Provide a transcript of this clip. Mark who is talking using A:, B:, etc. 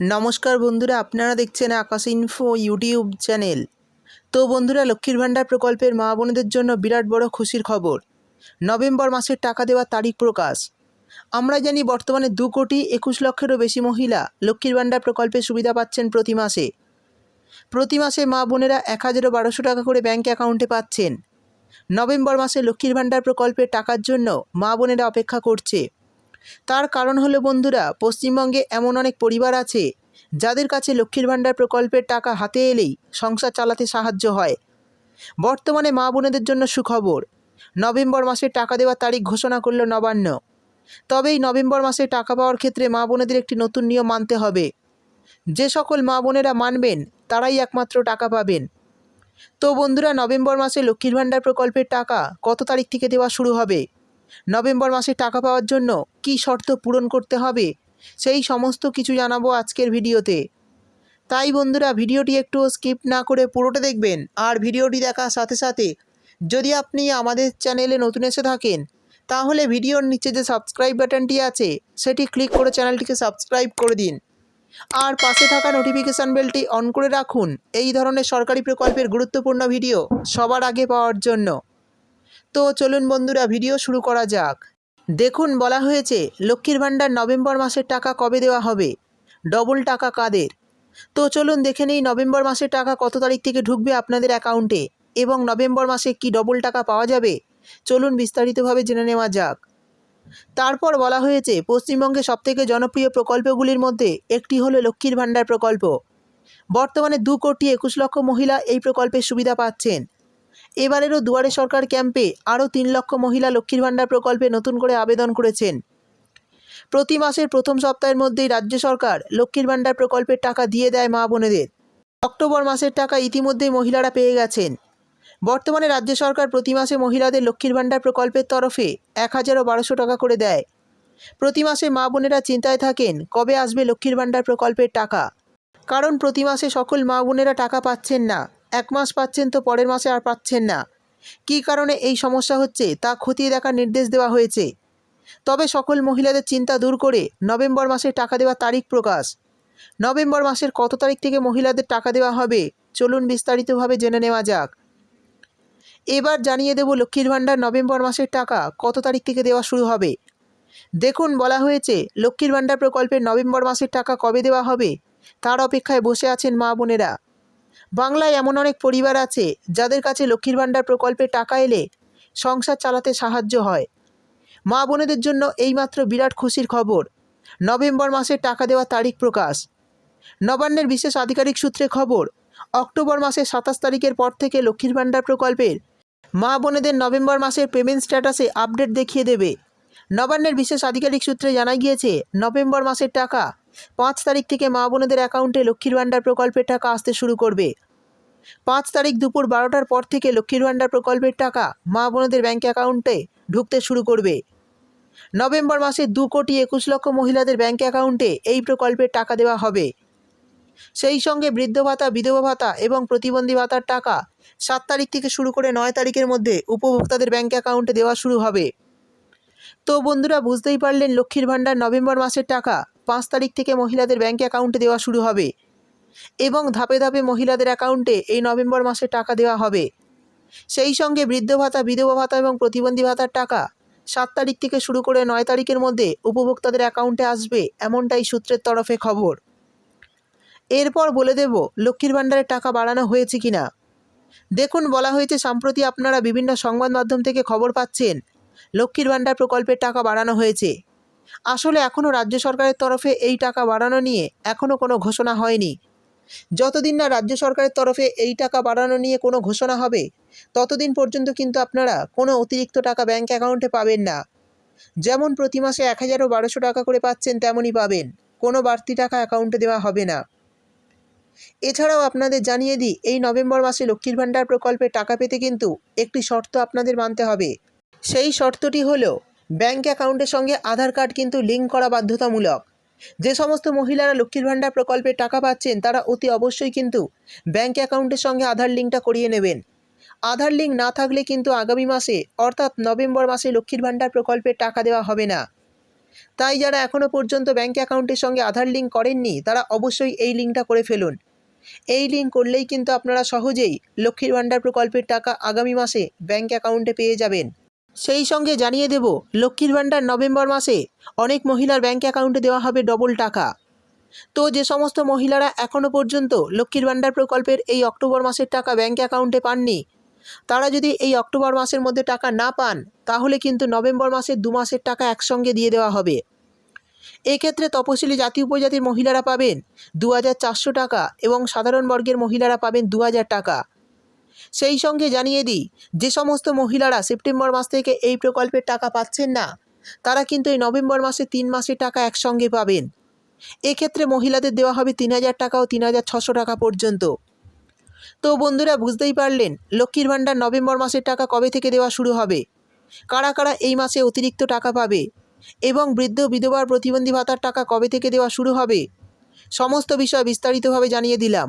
A: নমস্কার বন্ধুরা, আপনারা দেখছেন আকাশ ইনফো ইউটিউব চ্যানেল তো বন্ধুরা, লক্ষ্মীর ভাণ্ডার প্রকল্পের মা বোনদের জন্য বিরাট বড় খুশির খবর। নভেম্বর মাসের টাকা দেওয়ার তারিখ প্রকাশ। আমরা জানি বর্তমানে দু কোটি একুশ লক্ষেরও বেশি মহিলা লক্ষ্মীর ভাণ্ডার প্রকল্পের সুবিধা পাচ্ছেন প্রতি মাসে। প্রতি মাসে মা বোনেরা এক হাজারও বারোশো টাকা করে ব্যাঙ্ক অ্যাকাউন্টে পাচ্ছেন। নভেম্বর মাসে লক্ষ্মীর ভাণ্ডার প্রকল্পের টাকার জন্য মা বোনেরা অপেক্ষা করছে। তার কারণ হলো, বন্ধুরা, পশ্চিমবঙ্গে এমন অনেক পরিবার আছে যাদের কাছে লক্ষ্মীর ভাণ্ডার প্রকল্পের টাকা হাতে এলেই সংসার চালাতে সাহায্য হয়। বর্তমানে মা বোনেদের জন্য সুখবর, নভেম্বর মাসে টাকা দেওয়ার তারিখ ঘোষণা করল নবান্ন। তবে এই নভেম্বর মাসে টাকা পাওয়ার ক্ষেত্রে মা বোনেদের একটি নতুন নিয়ম মানতে হবে। যে সকল মা বোনেরা মানবেন, তারাই একমাত্র টাকা পাবেন। তো বন্ধুরা, নভেম্বর মাসে লক্ষ্মীর ভাণ্ডার প্রকল্পের টাকা কত তারিখ থেকে দেওয়া শুরু হবে? নভেম্বর মাসে টাকা পাওয়ার জন্য কী শর্ত পূরণ করতে হবে? সেই সমস্ত কিছু জানাব আজকের ভিডিওতে। তাই বন্ধুরা, ভিডিওটি একটু স্কিপ না করে পুরোটা দেখবেন আর ভিডিওটি দেখার সাথে সাথে যদি আপনি আমাদের চ্যানেলে নতুন এসে থাকেন, তাহলে ভিডিওর নিচে যে সাবস্ক্রাইব বাটনটি আছে, সেটি ক্লিক করে চ্যানেলটিকে সাবস্ক্রাইব করে দিন। আর পাশে থাকা নোটিফিকেশান বেলটি অন করে রাখুন। এই ধরনের সরকারি প্রকল্পের গুরুত্বপূর্ণ ভিডিও সবার আগে পাওয়ার জন্য। তো চলুন বন্ধুরা, ভিডিও শুরু করা যাক। দেখুন, বলা হয়েছে লক্ষ্মীর ভাণ্ডার নভেম্বর মাসের টাকা কবে দেওয়া হবে? ডবল টাকা কাদের? তো চলুন দেখে নেই নভেম্বর মাসের টাকা কত তারিখ থেকে ঢুকবে আপনাদের অ্যাকাউন্টে এবং নভেম্বর মাসে কি ডবল টাকা পাওয়া যাবে? চলুন বিস্তারিতভাবে জেনে নেওয়া যাক। তারপর বলা হয়েছে, পশ্চিমবঙ্গে সবথেকে জনপ্রিয় প্রকল্পগুলির মধ্যে একটি হলো লক্ষ্মীর ভাণ্ডার প্রকল্প। বর্তমানে দু কোটি একুশ লক্ষ মহিলা এই প্রকল্পের সুবিধা পাচ্ছেন। এবারেরও দুয়ারে সরকার ক্যাম্পে আরও তিন লক্ষ মহিলা লক্ষ্মীর ভাণ্ডার প্রকল্পে নতুন করে আবেদন করেছেন। প্রতি মাসের প্রথম সপ্তাহের মধ্যেই রাজ্য সরকার লক্ষ্মীর ভাণ্ডার প্রকল্পের টাকা দিয়ে দেয় মা বোনেদের। অক্টোবর মাসের টাকা ইতিমধ্যেই মহিলারা পেয়ে গেছেন। বর্তমানে রাজ্য সরকার প্রতি মাসে মহিলাদের লক্ষ্মীর ভাণ্ডার প্রকল্পের তরফে এক হাজারও বারোশো টাকা করে দেয়। প্রতি মাসে মা বোনেরা চিন্তায় থাকেন, কবে আসবে লক্ষ্মীর ভাণ্ডার প্রকল্পের টাকা? কারণ প্রতি মাসে সকল মা বোনেরা টাকা পাচ্ছেন না। এক মাস পাচ্ছেন তো পরের মাসে আর পাচ্ছেন না। কী কারণে এই সমস্যা হচ্ছে তা খতিয়ে দেখার নির্দেশ দেওয়া হয়েছে। তবে সকল মহিলাদের চিন্তা দূর করে নভেম্বর মাসে টাকা দেওয়ার তারিখ প্রকাশ। নভেম্বর মাসের কত তারিখ থেকে মহিলাদের টাকা দেওয়া হবে, চলুন বিস্তারিতভাবে জেনে নেওয়া যাক। এবার জানিয়ে দেব লক্ষ্মীর ভাণ্ডার নভেম্বর মাসের টাকা কত তারিখ থেকে দেওয়া শুরু হবে। দেখুন, বলা হয়েছে লক্ষ্মীর ভাণ্ডার প্রকল্পের নভেম্বর মাসের টাকা কবে দেওয়া হবে, তার অপেক্ষায় বসে আছেন মা বোনেরা। বাংলায় এমন অনেক পরিবার আছে যাদের কাছে লক্ষ্মীর ভাণ্ডার প্রকল্পে টাকা এলে সংসার চালাতে সাহায্য হয়। মা বোনেদের জন্য এইমাত্র বিরাট খুশির খবর। নভেম্বর মাসে টাকা দেওয়ার তারিখ প্রকাশ। নবান্নের বিশেষ আধিকারিক সূত্রে খবর, অক্টোবর মাসের সাতাশ তারিখের পর থেকে লক্ষ্মীর ভাণ্ডার প্রকল্পের মা বোনেদের নভেম্বর মাসের পেমেন্ট স্ট্যাটাসে আপডেট দেখিয়ে দেবে। নবান্নের বিশেষ আধিকারিক সূত্রে জানা গিয়েছে, নভেম্বর মাসের টাকা পাঁচ তারিখ থেকে মা বোনেদের অ্যাকাউন্টে লক্ষ্মীর ভাণ্ডার প্রকল্পের টাকা আসতে শুরু করবে। পাঁচ তারিখ দুপুর বারোটার পর থেকে লক্ষ্মীর ভাণ্ডার প্রকল্পের টাকা মা বোনেদের ব্যাঙ্ক অ্যাকাউন্টে ঢুকতে শুরু করবে। নভেম্বর মাসে দু কোটি একুশ লক্ষ মহিলাদের ব্যাঙ্ক অ্যাকাউন্টে এই প্রকল্পের টাকা দেওয়া হবে। সেই সঙ্গে বৃদ্ধ ভাতা, বিধবা ভাতা এবং প্রতিবন্ধী ভাতার টাকা সাত তারিখ থেকে শুরু করে নয় তারিখের মধ্যে উপভোক্তাদের ব্যাঙ্ক অ্যাকাউন্টে দেওয়া শুরু হবে। তো বন্ধুরা বুঝতেই পারলেন লক্ষ্মীর ভাণ্ডার নভেম্বর মাসের টাকা। পাঁচ তারিখ থেকে মহিলাদের ব্যাঙ্ক অ্যাকাউন্টে দেওয়া শুরু হবে। এবং ধাপে ধাপে মহিলাদের অ্যাকাউন্টে এই নভেম্বর মাসে টাকা দেওয়া হবে। সেই সঙ্গে বৃদ্ধ ভাতা, বিধবা ভাতা এবং প্রতিবন্ধী ভাতার টাকা সাত তারিখ থেকে শুরু করে নয় তারিখের মধ্যে উপভোক্তাদের অ্যাকাউন্টে আসবে এমনটাই সূত্রের তরফে খবর। এরপর বলে দেব লক্ষ্মীর ভাণ্ডারের টাকা বাড়ানো হয়েছে কিনা। দেখুন বলা হয়েছে, সম্প্রতি আপনারা বিভিন্ন সংবাদ মাধ্যম থেকে খবর পাচ্ছেন লক্ষ্মীর ভাণ্ডার প্রকল্পের টাকা বাড়ানো হয়েছে। আসলে এখনও রাজ্য সরকারের তরফে এই টাকা বাড়ানো নিয়ে এখনও কোনো ঘোষণা হয়নি। যতদিন না রাজ্য সরকারের তরফে এই টাকা বাড়ানো নিয়ে কোনো ঘোষণা হবে, ততদিন পর্যন্ত কিন্তু আপনারা কোনো অতিরিক্ত টাকা ব্যাঙ্ক অ্যাকাউন্টে পাবেন না। যেমন প্রতি মাসে এক হাজারও বারোশো টাকা করে পাচ্ছেন তেমনই পাবেন, কোনো বাড়তি টাকা অ্যাকাউন্টে দেওয়া হবে না। এছাড়াও আপনাদের জানিয়ে দিই, এই নভেম্বর মাসে লক্ষ্মীর ভাণ্ডার প্রকল্পে টাকা পেতে কিন্তু একটি শর্ত আপনাদের মানতে হবে। সেই শর্তটি হলো ব্যাঙ্ক অ্যাকাউন্টের সঙ্গে আধার কার্ড কিন্তু লিঙ্ক করা বাধ্যতামূলক। যে সমস্ত মহিলারা লক্ষ্মীর ভাণ্ডার প্রকল্পে টাকা পাচ্ছেন, তারা অতি অবশ্যই কিন্তু ব্যাঙ্ক অ্যাকাউন্টের সঙ্গে আধার লিঙ্কটা করিয়ে নেবেন। আধার লিঙ্ক না থাকলে কিন্তু আগামী মাসে, অর্থাৎ নভেম্বর মাসে লক্ষ্মীর ভাণ্ডার প্রকল্পের টাকা দেওয়া হবে না। তাই যারা এখনও পর্যন্ত ব্যাঙ্ক অ্যাকাউন্টের সঙ্গে আধার লিঙ্ক করেননি, তারা অবশ্যই এই লিঙ্কটা করে ফেলুন। এই লিঙ্ক করলেই কিন্তু আপনারা সহজেই লক্ষ্মীর ভাণ্ডার প্রকল্পের টাকা আগামী মাসে ব্যাঙ্ক অ্যাকাউন্টে পেয়ে যাবেন। সেই সঙ্গে জানিয়ে দেব, লক্ষ্মীর ভাণ্ডার নভেম্বর মাসে অনেক মহিলার ব্যাঙ্ক অ্যাকাউন্টে দেওয়া হবে ডবল টাকা। তো যে সমস্ত মহিলারা এখনও পর্যন্ত লক্ষ্মীর ভাণ্ডার প্রকল্পের এই অক্টোবর মাসের টাকা ব্যাঙ্ক অ্যাকাউন্টে পাননি, তারা যদি এই অক্টোবর মাসের মধ্যে টাকা না পান, তাহলে কিন্তু নভেম্বর মাসের দু মাসের টাকা একসঙ্গে দিয়ে দেওয়া হবে। এক্ষেত্রে তপশিলি জাতি উপজাতির মহিলারা পাবেন দু হাজার চারশো টাকা এবং সাধারণ বর্গের মহিলারা পাবেন দু হাজার টাকা। সেই সঙ্গে জানিয়ে দিই, যে সমস্ত মহিলারা সেপ্টেম্বর মাস থেকে এই প্রকল্পের টাকা পাচ্ছেন না, তারা কিন্তু এই নভেম্বর মাসে তিন মাসের টাকা একসঙ্গে পাবেন। এক্ষেত্রে মহিলাদের দেওয়া হবে তিন হাজার টাকা ও তিন হাজার ছশো টাকা পর্যন্ত। তো বন্ধুরা, বুঝতেই পারলেন লক্ষ্মীর ভাণ্ডার নভেম্বর মাসের টাকা কবে থেকে দেওয়া শুরু হবে? কারা কারা এই মাসে অতিরিক্ত টাকা পাবে? এবং বৃদ্ধ বিধবার প্রতিবন্ধী ভাতার টাকা কবে থেকে দেওয়া শুরু হবে? সমস্ত বিষয় বিস্তারিতভাবে জানিয়ে দিলাম।